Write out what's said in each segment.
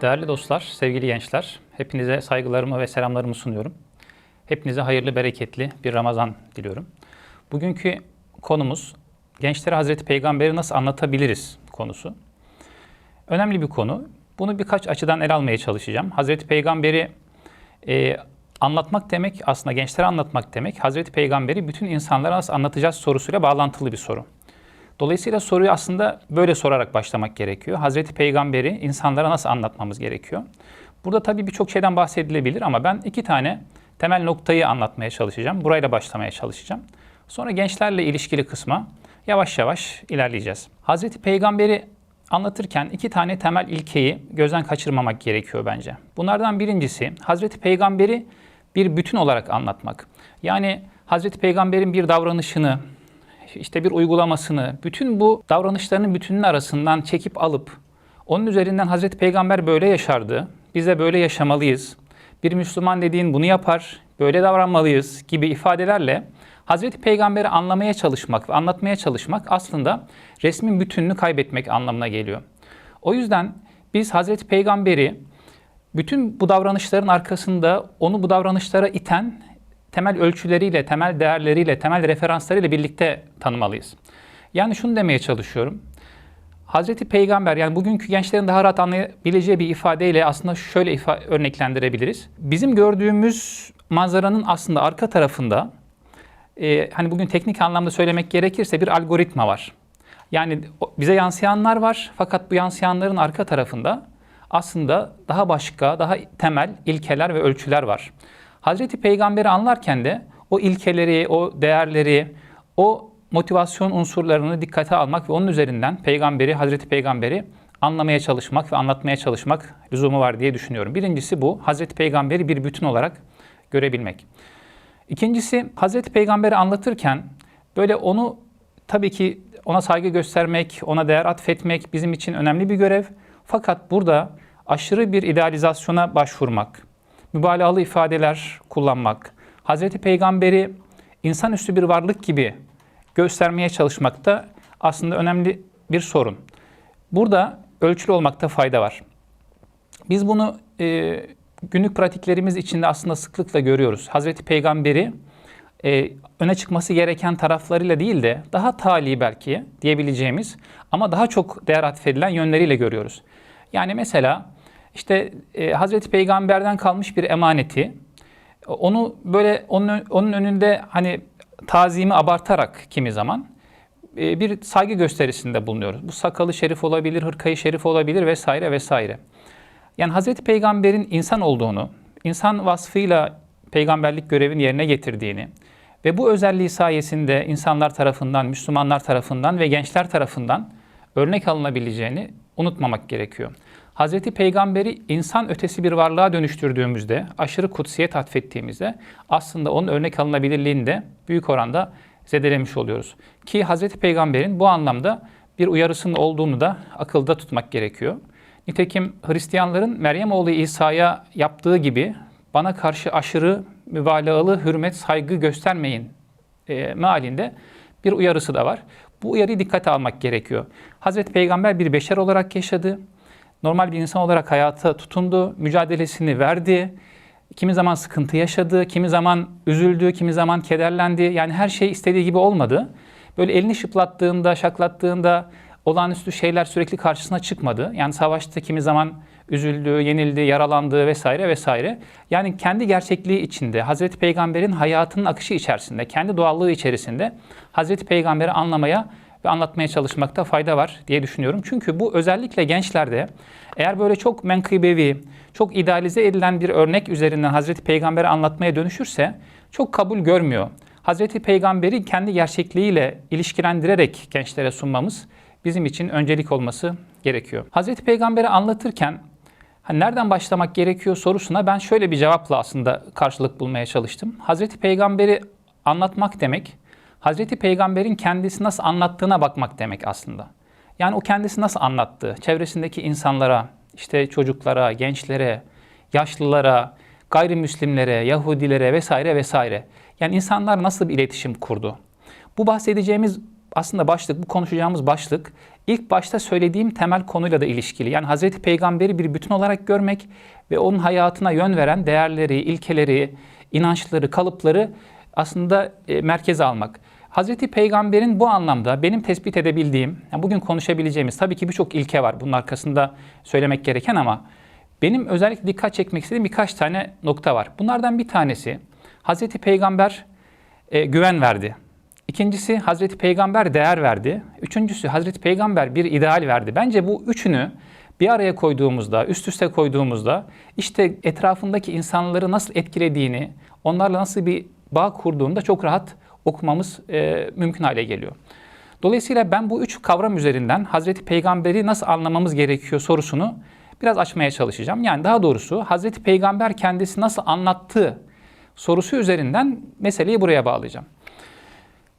Değerli dostlar, sevgili gençler, hepinize saygılarımı ve selamlarımı sunuyorum. Hepinize hayırlı, bereketli bir Ramazan diliyorum. Bugünkü konumuz gençlere Hazreti Peygamber'i nasıl anlatabiliriz konusu. Önemli bir konu. Bunu birkaç açıdan ele almaya çalışacağım. Hazreti Peygamber'i e, anlatmak demek, aslında gençlere anlatmak demek, Hazreti Peygamber'i bütün insanlara nasıl anlatacağız sorusuyla bağlantılı bir soru. Dolayısıyla soruyu aslında böyle sorarak başlamak gerekiyor. Hazreti Peygamber'i insanlara nasıl anlatmamız gerekiyor? Burada tabii birçok şeyden bahsedilebilir ama ben iki tane temel noktayı anlatmaya çalışacağım. Burayla başlamaya çalışacağım. Sonra gençlerle ilişkili kısma yavaş yavaş ilerleyeceğiz. Hazreti Peygamber'i anlatırken iki tane temel ilkeyi gözden kaçırmamak gerekiyor bence. Bunlardan birincisi Hazreti Peygamber'i bir bütün olarak anlatmak. Yani Hazreti Peygamber'in bir davranışını, işte bir uygulamasını, bütün bu davranışlarının bütününün arasından çekip alıp onun üzerinden Hazreti Peygamber böyle yaşardı, biz de böyle yaşamalıyız. Bir Müslüman dediğin bunu yapar, böyle davranmalıyız gibi ifadelerle Hazreti Peygamber'i anlamaya çalışmak ve anlatmaya çalışmak aslında resmin bütününü kaybetmek anlamına geliyor. O yüzden biz Hazreti Peygamber'i bütün bu davranışların arkasında onu bu davranışlara iten temel ölçüleriyle, temel değerleriyle, temel referanslarıyla birlikte tanımalıyız. Yani şunu demeye çalışıyorum. Hazreti Peygamber yani bugünkü gençlerin daha rahat anlayabileceği bir ifadeyle aslında şöyle ifa- örneklendirebiliriz. Bizim gördüğümüz manzaranın aslında arka tarafında e, hani bugün teknik anlamda söylemek gerekirse bir algoritma var. Yani bize yansıyanlar var fakat bu yansıyanların arka tarafında aslında daha başka, daha temel ilkeler ve ölçüler var. Hazreti Peygamber'i anlarken de o ilkeleri, o değerleri, o motivasyon unsurlarını dikkate almak ve onun üzerinden peygamberi, Hazreti Peygamber'i anlamaya çalışmak ve anlatmaya çalışmak lüzumu var diye düşünüyorum. Birincisi bu, Hazreti Peygamber'i bir bütün olarak görebilmek. İkincisi, Hazreti Peygamber'i anlatırken böyle onu tabii ki ona saygı göstermek, ona değer atfetmek bizim için önemli bir görev. Fakat burada aşırı bir idealizasyona başvurmak, mübalağalı ifadeler kullanmak, Hazreti Peygamber'i insanüstü bir varlık gibi göstermeye çalışmak da aslında önemli bir sorun. Burada ölçülü olmakta fayda var. Biz bunu e, günlük pratiklerimiz içinde aslında sıklıkla görüyoruz. Hazreti Peygamber'i e, öne çıkması gereken taraflarıyla değil de daha tali belki diyebileceğimiz ama daha çok değer atfedilen yönleriyle görüyoruz. Yani mesela işte e, Hazreti Peygamber'den kalmış bir emaneti onu böyle onun, onun önünde hani tazimi abartarak kimi zaman e, bir saygı gösterisinde bulunuyoruz. Bu sakalı şerif olabilir, hırkayı şerif olabilir vesaire vesaire. Yani Hazreti Peygamber'in insan olduğunu, insan vasfıyla peygamberlik görevini yerine getirdiğini ve bu özelliği sayesinde insanlar tarafından, Müslümanlar tarafından ve gençler tarafından örnek alınabileceğini unutmamak gerekiyor. Hazreti Peygamber'i insan ötesi bir varlığa dönüştürdüğümüzde, aşırı kutsiyet atfettiğimizde aslında onun örnek alınabilirliğini de büyük oranda zedelemiş oluyoruz. Ki Hazreti Peygamber'in bu anlamda bir uyarısının olduğunu da akılda tutmak gerekiyor. Nitekim Hristiyanların Meryem oğlu İsa'ya yaptığı gibi bana karşı aşırı mübalağalı hürmet, saygı göstermeyin e, mealinde bir uyarısı da var. Bu uyarıyı dikkate almak gerekiyor. Hazreti Peygamber bir beşer olarak yaşadı. Normal bir insan olarak hayata tutundu, mücadelesini verdi. Kimi zaman sıkıntı yaşadı, kimi zaman üzüldü, kimi zaman kederlendi. Yani her şey istediği gibi olmadı. Böyle elini şıplattığında, şaklattığında olağanüstü şeyler sürekli karşısına çıkmadı. Yani savaşta kimi zaman üzüldü, yenildi, yaralandı vesaire vesaire. Yani kendi gerçekliği içinde, Hazreti Peygamber'in hayatının akışı içerisinde, kendi doğallığı içerisinde Hazreti Peygamber'i anlamaya ve anlatmaya çalışmakta fayda var diye düşünüyorum. Çünkü bu özellikle gençlerde eğer böyle çok menkıbevi, çok idealize edilen bir örnek üzerinden Hazreti Peygamber'i anlatmaya dönüşürse çok kabul görmüyor. Hazreti Peygamber'i kendi gerçekliğiyle ilişkilendirerek gençlere sunmamız bizim için öncelik olması gerekiyor. Hazreti Peygamber'i anlatırken hani nereden başlamak gerekiyor sorusuna ben şöyle bir cevapla aslında karşılık bulmaya çalıştım. Hazreti Peygamber'i anlatmak demek, Hazreti Peygamber'in kendisi nasıl anlattığına bakmak demek aslında. Yani o kendisi nasıl anlattı? Çevresindeki insanlara, işte çocuklara, gençlere, yaşlılara, gayrimüslimlere, Yahudilere vesaire vesaire. Yani insanlar nasıl bir iletişim kurdu? Bu bahsedeceğimiz aslında başlık, bu konuşacağımız başlık ilk başta söylediğim temel konuyla da ilişkili. Yani Hazreti Peygamber'i bir bütün olarak görmek ve onun hayatına yön veren değerleri, ilkeleri, inançları, kalıpları aslında e, merkeze almak. Hazreti Peygamber'in bu anlamda benim tespit edebildiğim, yani bugün konuşabileceğimiz tabii ki birçok ilke var bunun arkasında söylemek gereken ama benim özellikle dikkat çekmek istediğim birkaç tane nokta var. Bunlardan bir tanesi Hazreti Peygamber e, güven verdi. İkincisi Hazreti Peygamber değer verdi. Üçüncüsü Hazreti Peygamber bir ideal verdi. Bence bu üçünü bir araya koyduğumuzda, üst üste koyduğumuzda işte etrafındaki insanları nasıl etkilediğini, onlarla nasıl bir bağ kurduğunda çok rahat okumamız e, mümkün hale geliyor. Dolayısıyla ben bu üç kavram üzerinden Hazreti Peygamber'i nasıl anlamamız gerekiyor sorusunu biraz açmaya çalışacağım. Yani daha doğrusu Hazreti Peygamber kendisi nasıl anlattığı sorusu üzerinden meseleyi buraya bağlayacağım.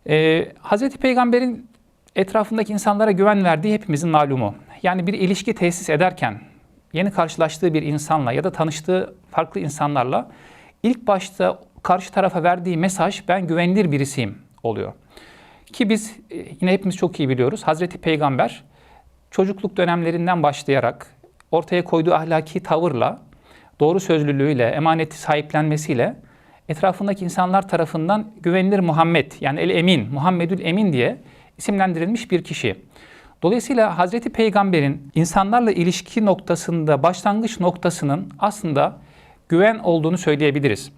Ee, Hazreti Peygamber'in etrafındaki insanlara güven verdiği hepimizin malumu. Yani bir ilişki tesis ederken yeni karşılaştığı bir insanla ya da tanıştığı farklı insanlarla ilk başta karşı tarafa verdiği mesaj ben güvenilir birisiyim oluyor. Ki biz e, yine hepimiz çok iyi biliyoruz. Hazreti Peygamber çocukluk dönemlerinden başlayarak ortaya koyduğu ahlaki tavırla, doğru sözlülüğüyle, emaneti sahiplenmesiyle etrafındaki insanlar tarafından güvenilir Muhammed yani El Emin, Muhammedül Emin diye isimlendirilmiş bir kişi. Dolayısıyla Hazreti Peygamber'in insanlarla ilişki noktasında başlangıç noktasının aslında güven olduğunu söyleyebiliriz.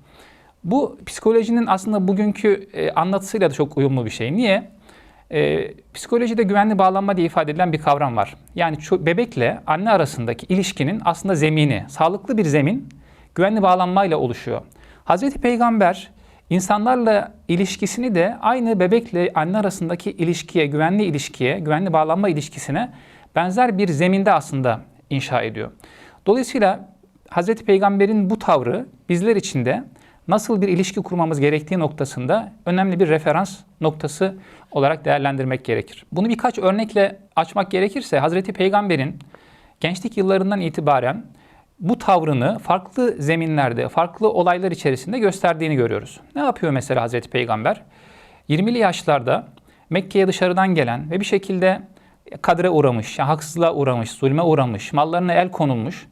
Bu psikolojinin aslında bugünkü e, anlatısıyla da çok uyumlu bir şey. Niye? E, psikolojide güvenli bağlanma diye ifade edilen bir kavram var. Yani ço- bebekle anne arasındaki ilişkinin aslında zemini, sağlıklı bir zemin güvenli bağlanmayla oluşuyor. Hazreti Peygamber insanlarla ilişkisini de aynı bebekle anne arasındaki ilişkiye, güvenli ilişkiye, güvenli bağlanma ilişkisine benzer bir zeminde aslında inşa ediyor. Dolayısıyla Hazreti Peygamber'in bu tavrı bizler için de nasıl bir ilişki kurmamız gerektiği noktasında önemli bir referans noktası olarak değerlendirmek gerekir. Bunu birkaç örnekle açmak gerekirse Hazreti Peygamber'in gençlik yıllarından itibaren bu tavrını farklı zeminlerde, farklı olaylar içerisinde gösterdiğini görüyoruz. Ne yapıyor mesela Hazreti Peygamber? 20'li yaşlarda Mekke'ye dışarıdan gelen ve bir şekilde kadre uğramış, haksızlığa uğramış, zulme uğramış, mallarına el konulmuş,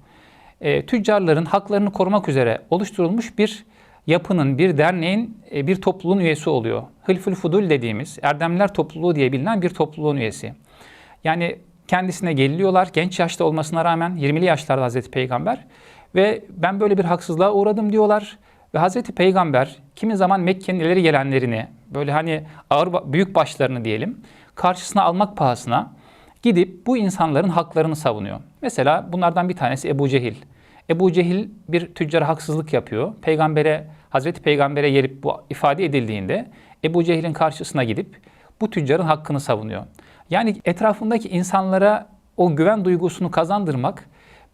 e, tüccarların haklarını korumak üzere oluşturulmuş bir yapının, bir derneğin, e, bir topluluğun üyesi oluyor. Hılful Fudul dediğimiz Erdemler Topluluğu diye bilinen bir topluluğun üyesi. Yani kendisine geliliyorlar genç yaşta olmasına rağmen 20'li yaşlarda Hazreti Peygamber ve ben böyle bir haksızlığa uğradım diyorlar ve Hazreti Peygamber kimi zaman Mekke'nin ileri gelenlerini böyle hani ağır büyük başlarını diyelim karşısına almak pahasına gidip bu insanların haklarını savunuyor. Mesela bunlardan bir tanesi Ebu Cehil. Ebu Cehil bir tüccara haksızlık yapıyor. Peygambere, Hazreti Peygamber'e gelip bu ifade edildiğinde Ebu Cehil'in karşısına gidip bu tüccarın hakkını savunuyor. Yani etrafındaki insanlara o güven duygusunu kazandırmak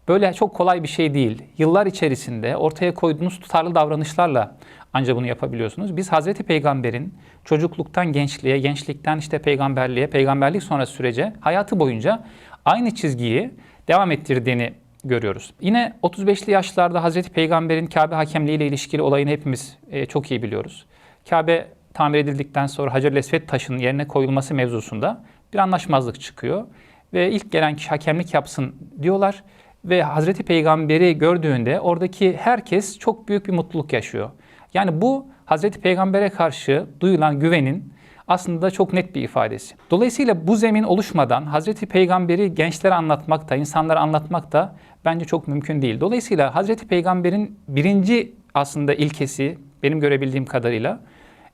böyle çok kolay bir şey değil. Yıllar içerisinde ortaya koyduğunuz tutarlı davranışlarla ancak bunu yapabiliyorsunuz. Biz Hazreti Peygamber'in çocukluktan gençliğe, gençlikten işte peygamberliğe, peygamberlik sonrası sürece hayatı boyunca aynı çizgiyi devam ettirdiğini görüyoruz. Yine 35'li yaşlarda Hazreti Peygamber'in Kabe hakemliği ile ilişkili olayını hepimiz e, çok iyi biliyoruz. Kabe tamir edildikten sonra Hacer-i Esved taşının yerine koyulması mevzusunda bir anlaşmazlık çıkıyor. Ve ilk gelen kişi hakemlik yapsın diyorlar. Ve Hazreti Peygamber'i gördüğünde oradaki herkes çok büyük bir mutluluk yaşıyor. Yani bu Hazreti Peygamber'e karşı duyulan güvenin aslında çok net bir ifadesi. Dolayısıyla bu zemin oluşmadan Hazreti Peygamber'i gençlere anlatmak da, insanlara anlatmak da bence çok mümkün değil. Dolayısıyla Hazreti Peygamber'in birinci aslında ilkesi benim görebildiğim kadarıyla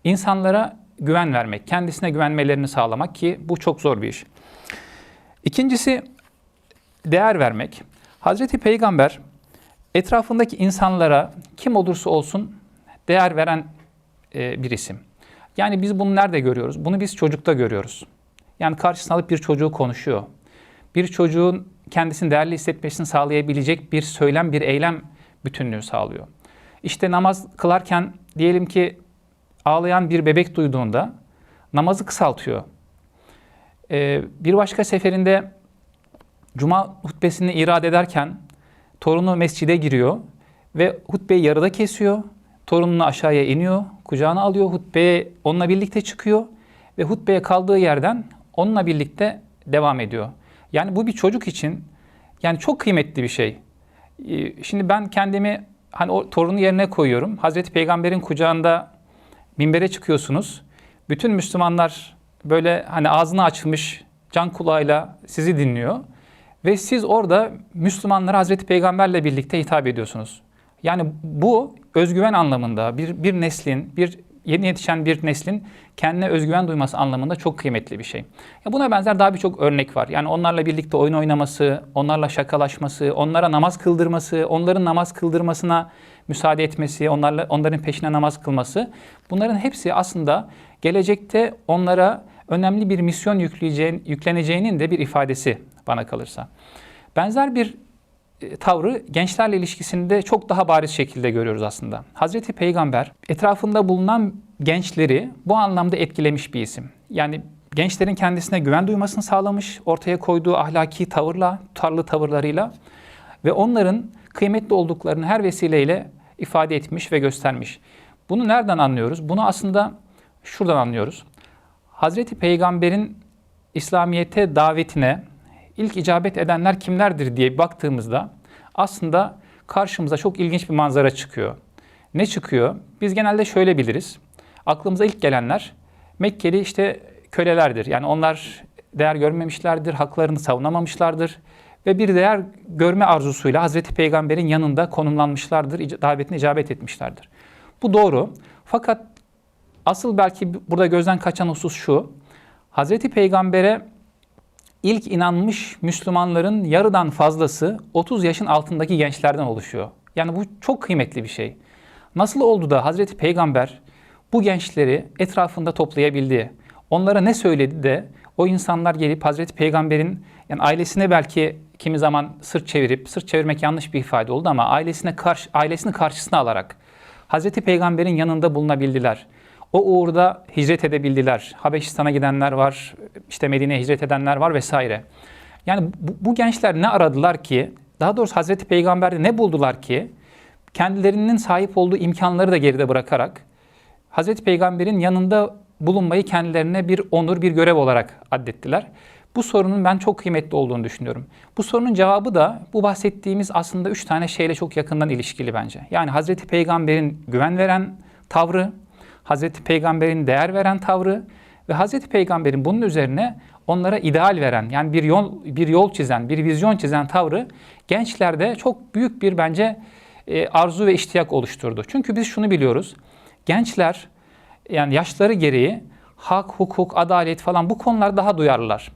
insanlara güven vermek, kendisine güvenmelerini sağlamak ki bu çok zor bir iş. İkincisi değer vermek. Hazreti Peygamber etrafındaki insanlara kim olursa olsun değer veren e, bir isim. Yani biz bunu nerede görüyoruz? Bunu biz çocukta görüyoruz. Yani karşısına alıp bir çocuğu konuşuyor. Bir çocuğun kendisini değerli hissetmesini sağlayabilecek bir söylem, bir eylem bütünlüğü sağlıyor. İşte namaz kılarken diyelim ki ağlayan bir bebek duyduğunda namazı kısaltıyor. Ee, bir başka seferinde cuma hutbesini irade ederken torunu mescide giriyor ve hutbeyi yarıda kesiyor. Torununu aşağıya iniyor, kucağına alıyor, hutbeye onunla birlikte çıkıyor ve hutbeye kaldığı yerden onunla birlikte devam ediyor. Yani bu bir çocuk için yani çok kıymetli bir şey. Ee, Şimdi ben kendimi hani o torunu yerine koyuyorum. Hazreti Peygamber'in kucağında minbere çıkıyorsunuz. Bütün Müslümanlar böyle hani ağzını açmış can kulağıyla sizi dinliyor. Ve siz orada Müslümanlara Hazreti Peygamber'le birlikte hitap ediyorsunuz. Yani bu özgüven anlamında bir, bir neslin, bir yeni yetişen bir neslin kendine özgüven duyması anlamında çok kıymetli bir şey. Ya buna benzer daha birçok örnek var. Yani onlarla birlikte oyun oynaması, onlarla şakalaşması, onlara namaz kıldırması, onların namaz kıldırmasına müsaade etmesi, onlarla onların peşine namaz kılması. Bunların hepsi aslında gelecekte onlara önemli bir misyon yükleyeceğin, yükleneceğinin de bir ifadesi bana kalırsa. Benzer bir tavrı gençlerle ilişkisinde çok daha bariz şekilde görüyoruz aslında. Hazreti Peygamber etrafında bulunan gençleri bu anlamda etkilemiş bir isim. Yani gençlerin kendisine güven duymasını sağlamış, ortaya koyduğu ahlaki tavırla, tutarlı tavırlarıyla ve onların kıymetli olduklarını her vesileyle ifade etmiş ve göstermiş. Bunu nereden anlıyoruz? Bunu aslında şuradan anlıyoruz. Hazreti Peygamber'in İslamiyete davetine ilk icabet edenler kimlerdir diye baktığımızda aslında karşımıza çok ilginç bir manzara çıkıyor. Ne çıkıyor? Biz genelde şöyle biliriz. Aklımıza ilk gelenler Mekkeli işte kölelerdir. Yani onlar değer görmemişlerdir, haklarını savunamamışlardır ve bir değer görme arzusuyla Hazreti Peygamber'in yanında konumlanmışlardır, davetine icabet etmişlerdir. Bu doğru. Fakat asıl belki burada gözden kaçan husus şu. Hazreti Peygamber'e ilk inanmış Müslümanların yarıdan fazlası 30 yaşın altındaki gençlerden oluşuyor. Yani bu çok kıymetli bir şey. Nasıl oldu da Hazreti Peygamber bu gençleri etrafında toplayabildi? Onlara ne söyledi de o insanlar gelip Hazreti Peygamber'in yani ailesine belki kimi zaman sırt çevirip, sırt çevirmek yanlış bir ifade oldu ama ailesine karşı, ailesini karşısına alarak Hazreti Peygamber'in yanında bulunabildiler. O uğurda hicret edebildiler. Habeşistan'a gidenler var, işte Medine'ye hicret edenler var vesaire. Yani bu, bu gençler ne aradılar ki, daha doğrusu Hazreti Peygamber'de ne buldular ki, kendilerinin sahip olduğu imkanları da geride bırakarak Hazreti Peygamber'in yanında bulunmayı kendilerine bir onur, bir görev olarak addettiler. Bu sorunun ben çok kıymetli olduğunu düşünüyorum. Bu sorunun cevabı da bu bahsettiğimiz aslında üç tane şeyle çok yakından ilişkili bence. Yani Hazreti Peygamber'in güven veren tavrı, Hazreti Peygamber'in değer veren tavrı ve Hazreti Peygamber'in bunun üzerine onlara ideal veren yani bir yol bir yol çizen, bir vizyon çizen tavrı gençlerde çok büyük bir bence e, arzu ve iştiyak oluşturdu. Çünkü biz şunu biliyoruz. Gençler yani yaşları gereği hak, hukuk, adalet falan bu konular daha duyarlılar.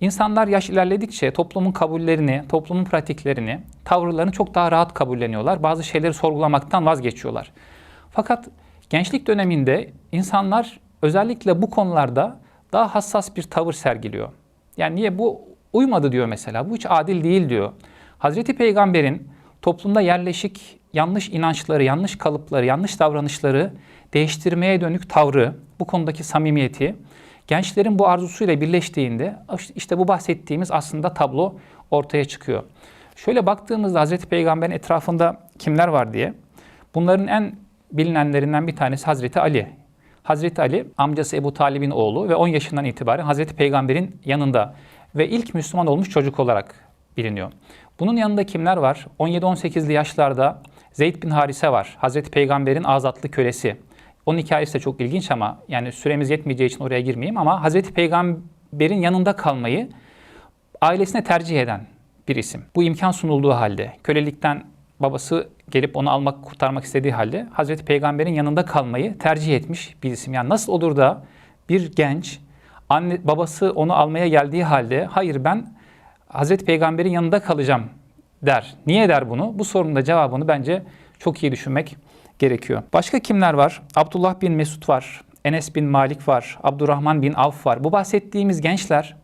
İnsanlar yaş ilerledikçe toplumun kabullerini, toplumun pratiklerini, tavırlarını çok daha rahat kabulleniyorlar. Bazı şeyleri sorgulamaktan vazgeçiyorlar. Fakat gençlik döneminde insanlar özellikle bu konularda daha hassas bir tavır sergiliyor. Yani niye bu uymadı diyor mesela. Bu hiç adil değil diyor. Hazreti Peygamber'in toplumda yerleşik yanlış inançları, yanlış kalıpları, yanlış davranışları değiştirmeye dönük tavrı, bu konudaki samimiyeti gençlerin bu arzusuyla birleştiğinde işte bu bahsettiğimiz aslında tablo ortaya çıkıyor. Şöyle baktığımızda Hazreti Peygamber'in etrafında kimler var diye bunların en bilinenlerinden bir tanesi Hazreti Ali. Hazreti Ali amcası Ebu Talib'in oğlu ve 10 yaşından itibaren Hazreti Peygamber'in yanında ve ilk Müslüman olmuş çocuk olarak biliniyor. Bunun yanında kimler var? 17-18'li yaşlarda Zeyd bin Harise var. Hazreti Peygamber'in azatlı kölesi. Onun hikayesi de çok ilginç ama yani süremiz yetmeyeceği için oraya girmeyeyim ama Hazreti Peygamber'in yanında kalmayı ailesine tercih eden bir isim. Bu imkan sunulduğu halde kölelikten babası gelip onu almak, kurtarmak istediği halde Hazreti Peygamber'in yanında kalmayı tercih etmiş bir isim. Yani nasıl olur da bir genç anne babası onu almaya geldiği halde hayır ben Hazreti Peygamber'in yanında kalacağım der. Niye der bunu? Bu sorunun da cevabını bence çok iyi düşünmek gerekiyor. Başka kimler var? Abdullah bin Mesud var. Enes bin Malik var. Abdurrahman bin Avf var. Bu bahsettiğimiz gençler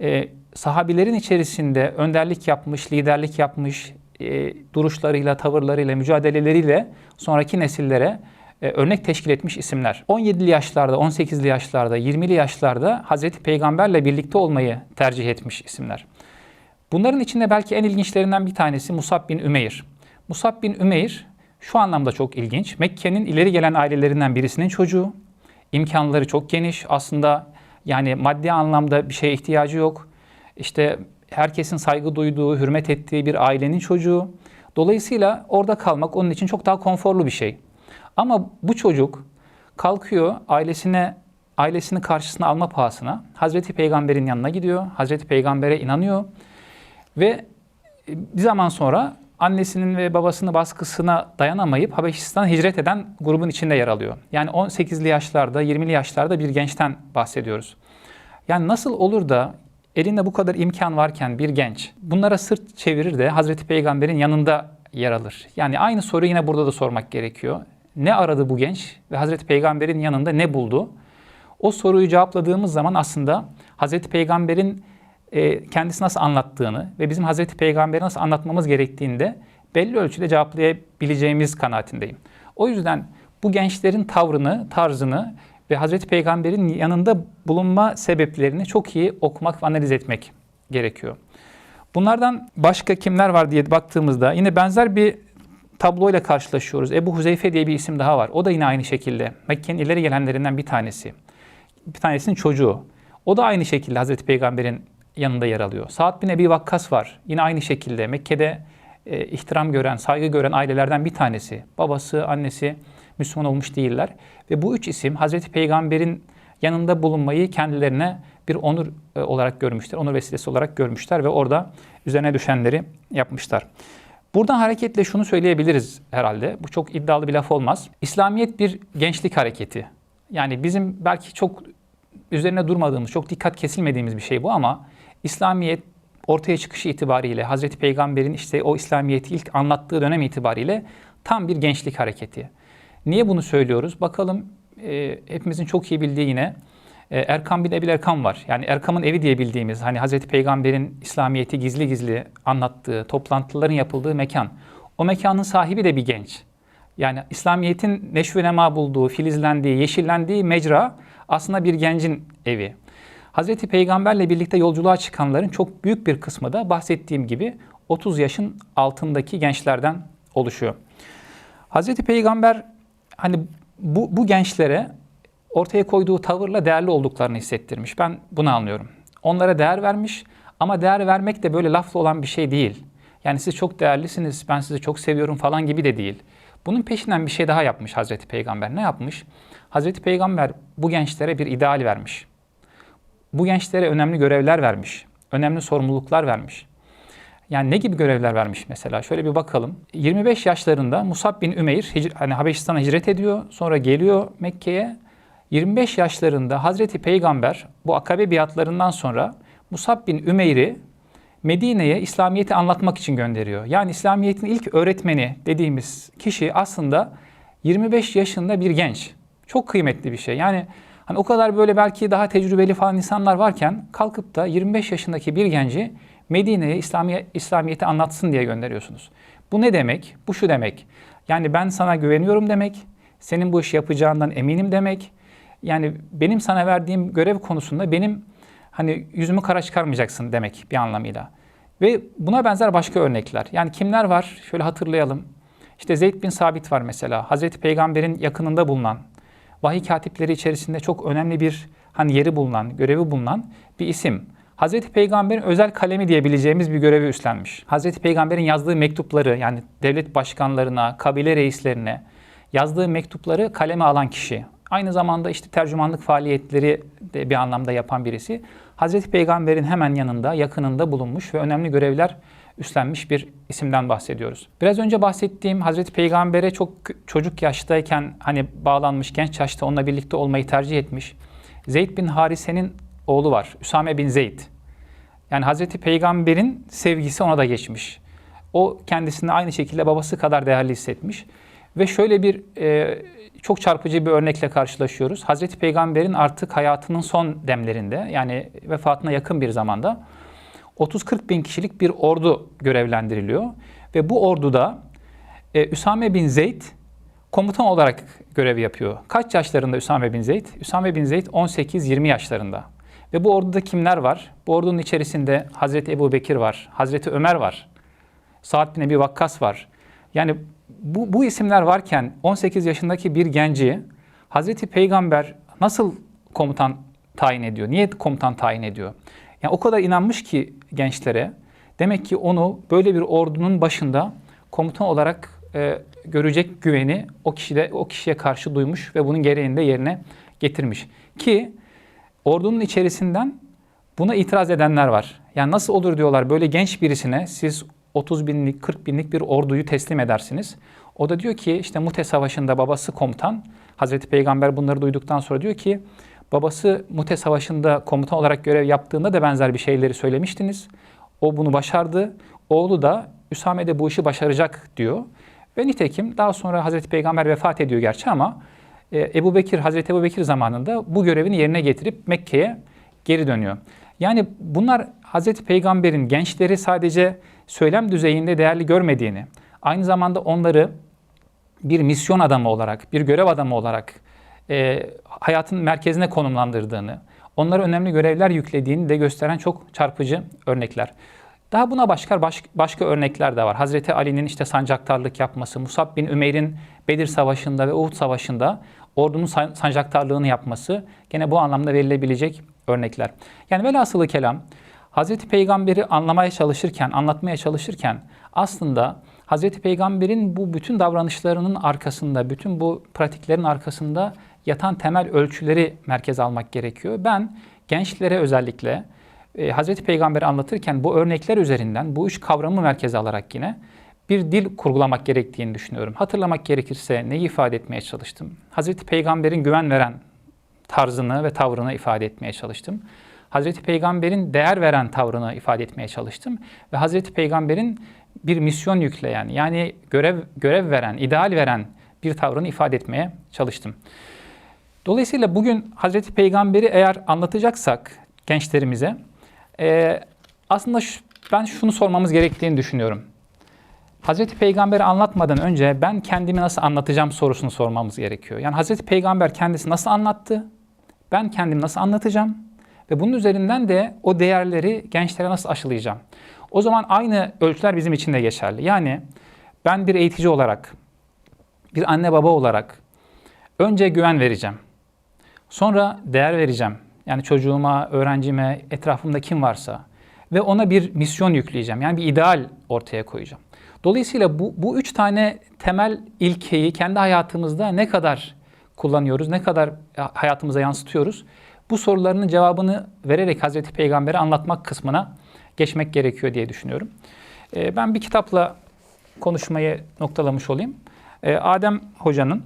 e, sahabilerin içerisinde önderlik yapmış, liderlik yapmış, e, duruşlarıyla, tavırlarıyla, mücadeleleriyle sonraki nesillere e, örnek teşkil etmiş isimler. 17'li yaşlarda, 18'li yaşlarda, 20'li yaşlarda Hazreti Peygamberle birlikte olmayı tercih etmiş isimler. Bunların içinde belki en ilginçlerinden bir tanesi Musab bin Ümeyr. Musab bin Ümeyr şu anlamda çok ilginç. Mekke'nin ileri gelen ailelerinden birisinin çocuğu. İmkanları çok geniş. Aslında yani maddi anlamda bir şeye ihtiyacı yok. İşte herkesin saygı duyduğu, hürmet ettiği bir ailenin çocuğu. Dolayısıyla orada kalmak onun için çok daha konforlu bir şey. Ama bu çocuk kalkıyor ailesine ailesini karşısına alma pahasına Hazreti Peygamber'in yanına gidiyor. Hazreti Peygamber'e inanıyor ve bir zaman sonra annesinin ve babasının baskısına dayanamayıp Habeşistan'a hicret eden grubun içinde yer alıyor. Yani 18'li yaşlarda, 20'li yaşlarda bir gençten bahsediyoruz. Yani nasıl olur da elinde bu kadar imkan varken bir genç bunlara sırt çevirir de Hazreti Peygamber'in yanında yer alır? Yani aynı soruyu yine burada da sormak gerekiyor. Ne aradı bu genç ve Hazreti Peygamber'in yanında ne buldu? O soruyu cevapladığımız zaman aslında Hazreti Peygamber'in e, kendisi nasıl anlattığını ve bizim Hazreti Peygamber'i nasıl anlatmamız gerektiğini de belli ölçüde cevaplayabileceğimiz kanaatindeyim. O yüzden bu gençlerin tavrını, tarzını ve Hazreti Peygamber'in yanında bulunma sebeplerini çok iyi okumak ve analiz etmek gerekiyor. Bunlardan başka kimler var diye baktığımızda yine benzer bir tabloyla karşılaşıyoruz. Ebu Huzeyfe diye bir isim daha var. O da yine aynı şekilde Mekke'nin ileri gelenlerinden bir tanesi. Bir tanesinin çocuğu. O da aynı şekilde Hazreti Peygamber'in yanında yer alıyor. Sa'd bin Ebi Vakkas var. Yine aynı şekilde Mekke'de e, ihtiram gören, saygı gören ailelerden bir tanesi. Babası, annesi Müslüman olmuş değiller. Ve bu üç isim Hazreti Peygamber'in yanında bulunmayı kendilerine bir onur e, olarak görmüşler. Onur vesilesi olarak görmüşler ve orada üzerine düşenleri yapmışlar. Buradan hareketle şunu söyleyebiliriz herhalde. Bu çok iddialı bir laf olmaz. İslamiyet bir gençlik hareketi. Yani bizim belki çok üzerine durmadığımız, çok dikkat kesilmediğimiz bir şey bu ama İslamiyet ortaya çıkışı itibariyle Hazreti Peygamber'in işte o İslamiyet'i ilk anlattığı dönem itibariyle tam bir gençlik hareketi. Niye bunu söylüyoruz? Bakalım e, hepimizin çok iyi bildiği yine e, Erkam bin Ebil Erkam var. Yani Erkam'ın evi diye bildiğimiz hani Hazreti Peygamber'in İslamiyet'i gizli gizli anlattığı, toplantıların yapıldığı mekan. O mekanın sahibi de bir genç. Yani İslamiyet'in neşv nema bulduğu, filizlendiği, yeşillendiği mecra aslında bir gencin evi. Hazreti Peygamberle birlikte yolculuğa çıkanların çok büyük bir kısmı da bahsettiğim gibi 30 yaşın altındaki gençlerden oluşuyor. Hazreti Peygamber hani bu, bu gençlere ortaya koyduğu tavırla değerli olduklarını hissettirmiş. Ben bunu anlıyorum. Onlara değer vermiş ama değer vermek de böyle lafla olan bir şey değil. Yani siz çok değerlisiniz, ben sizi çok seviyorum falan gibi de değil. Bunun peşinden bir şey daha yapmış Hazreti Peygamber. Ne yapmış? Hazreti Peygamber bu gençlere bir ideal vermiş. Bu gençlere önemli görevler vermiş. Önemli sorumluluklar vermiş. Yani ne gibi görevler vermiş mesela? Şöyle bir bakalım. 25 yaşlarında Musab bin Ümeyr hani Habeşistan'a hicret ediyor. Sonra geliyor Mekke'ye. 25 yaşlarında Hazreti Peygamber bu akabe biatlarından sonra Musab bin Ümeyr'i Medine'ye İslamiyet'i anlatmak için gönderiyor. Yani İslamiyet'in ilk öğretmeni dediğimiz kişi aslında 25 yaşında bir genç. Çok kıymetli bir şey. Yani hani o kadar böyle belki daha tecrübeli falan insanlar varken kalkıp da 25 yaşındaki bir genci Medine'ye İslamiyet, İslamiyet'i anlatsın diye gönderiyorsunuz. Bu ne demek? Bu şu demek. Yani ben sana güveniyorum demek. Senin bu işi yapacağından eminim demek. Yani benim sana verdiğim görev konusunda benim hani yüzümü kara çıkarmayacaksın demek bir anlamıyla. Ve buna benzer başka örnekler. Yani kimler var? Şöyle hatırlayalım. İşte Zeyd bin Sabit var mesela. Hazreti Peygamber'in yakınında bulunan, vahiy katipleri içerisinde çok önemli bir hani yeri bulunan, görevi bulunan bir isim. Hazreti Peygamber'in özel kalemi diyebileceğimiz bir görevi üstlenmiş. Hazreti Peygamber'in yazdığı mektupları yani devlet başkanlarına, kabile reislerine yazdığı mektupları kaleme alan kişi. Aynı zamanda işte tercümanlık faaliyetleri de bir anlamda yapan birisi. Hazreti Peygamber'in hemen yanında, yakınında bulunmuş ve önemli görevler üstlenmiş bir isimden bahsediyoruz. Biraz önce bahsettiğim Hazreti Peygamber'e çok çocuk yaştayken hani bağlanmış, genç yaşta onunla birlikte olmayı tercih etmiş. Zeyd bin Harise'nin oğlu var. Üsame bin Zeyd. Yani Hazreti Peygamber'in sevgisi ona da geçmiş. O kendisini aynı şekilde babası kadar değerli hissetmiş. Ve şöyle bir e, çok çarpıcı bir örnekle karşılaşıyoruz. Hazreti Peygamber'in artık hayatının son demlerinde yani vefatına yakın bir zamanda 30-40 bin kişilik bir ordu görevlendiriliyor. Ve bu orduda e, Üsame bin Zeyd komutan olarak görev yapıyor. Kaç yaşlarında Üsame bin Zeyd? Üsame bin Zeyd 18-20 yaşlarında. Ve bu orduda kimler var? Bu ordunun içerisinde Hazreti Ebu Bekir var, Hazreti Ömer var, Sa'd bin Ebi Vakkas var. Yani bu, bu isimler varken 18 yaşındaki bir genci Hazreti Peygamber nasıl komutan tayin ediyor? Niye komutan tayin ediyor? Yani o kadar inanmış ki gençlere. Demek ki onu böyle bir ordunun başında komutan olarak e, görecek güveni o kişide o kişiye karşı duymuş ve bunun gereğini de yerine getirmiş. Ki ordunun içerisinden buna itiraz edenler var. Yani nasıl olur diyorlar böyle genç birisine siz 30 binlik 40 binlik bir orduyu teslim edersiniz. O da diyor ki işte Mute Savaşı'nda babası komutan. Hazreti Peygamber bunları duyduktan sonra diyor ki babası Mute Savaşı'nda komutan olarak görev yaptığında da benzer bir şeyleri söylemiştiniz. O bunu başardı. Oğlu da Üsame de bu işi başaracak diyor. Ve nitekim daha sonra Hazreti Peygamber vefat ediyor gerçi ama Ebu Bekir, Hazreti Ebu Bekir zamanında bu görevini yerine getirip Mekke'ye geri dönüyor. Yani bunlar Hazreti Peygamber'in gençleri sadece söylem düzeyinde değerli görmediğini, aynı zamanda onları bir misyon adamı olarak, bir görev adamı olarak e, hayatın merkezine konumlandırdığını, onlara önemli görevler yüklediğini de gösteren çok çarpıcı örnekler. Daha buna başka baş, başka örnekler de var. Hazreti Ali'nin işte sancaktarlık yapması, Musab bin Ümeyr'in Bedir Savaşı'nda ve Uhud Savaşı'nda ordunun san- sancaktarlığını yapması gene bu anlamda verilebilecek örnekler. Yani velhasılı kelam Hazreti Peygamber'i anlamaya çalışırken, anlatmaya çalışırken aslında Hazreti Peygamber'in bu bütün davranışlarının arkasında, bütün bu pratiklerin arkasında yatan temel ölçüleri merkeze almak gerekiyor. Ben gençlere özellikle e, Hazreti Peygamber'i anlatırken bu örnekler üzerinden bu üç kavramı merkeze alarak yine bir dil kurgulamak gerektiğini düşünüyorum. Hatırlamak gerekirse neyi ifade etmeye çalıştım? Hazreti Peygamber'in güven veren tarzını ve tavrını ifade etmeye çalıştım. Hazreti Peygamber'in değer veren tavrını ifade etmeye çalıştım ve Hazreti Peygamber'in bir misyon yükleyen yani görev görev veren, ideal veren bir tavrını ifade etmeye çalıştım. Dolayısıyla bugün Hazreti Peygamber'i eğer anlatacaksak gençlerimize e, aslında şu, ben şunu sormamız gerektiğini düşünüyorum. Hazreti Peygamber'i anlatmadan önce ben kendimi nasıl anlatacağım sorusunu sormamız gerekiyor. Yani Hazreti Peygamber kendisi nasıl anlattı? Ben kendimi nasıl anlatacağım? Ve bunun üzerinden de o değerleri gençlere nasıl aşılayacağım? O zaman aynı ölçüler bizim için de geçerli. Yani ben bir eğitici olarak, bir anne baba olarak önce güven vereceğim. Sonra değer vereceğim. Yani çocuğuma, öğrencime, etrafımda kim varsa ve ona bir misyon yükleyeceğim. Yani bir ideal ortaya koyacağım. Dolayısıyla bu, bu üç tane temel ilkeyi kendi hayatımızda ne kadar kullanıyoruz, ne kadar hayatımıza yansıtıyoruz? Bu sorularının cevabını vererek Hazreti Peygamber'i anlatmak kısmına geçmek gerekiyor diye düşünüyorum. Ee, Ben bir kitapla konuşmayı noktalamış olayım. Ee, Adem Hoca'nın,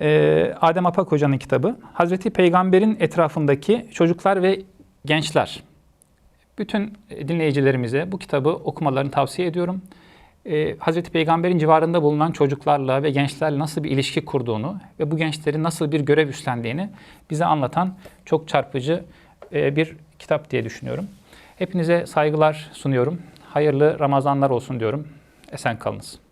e, Adem Apak Hoca'nın kitabı. Hazreti Peygamber'in etrafındaki çocuklar ve gençler. Bütün dinleyicilerimize bu kitabı okumalarını tavsiye ediyorum. Ee, Hazreti Peygamber'in civarında bulunan çocuklarla ve gençlerle nasıl bir ilişki kurduğunu ve bu gençlerin nasıl bir görev üstlendiğini bize anlatan çok çarpıcı e, bir kitap diye düşünüyorum. Hepinize saygılar sunuyorum. Hayırlı Ramazanlar olsun diyorum. Esen kalınız.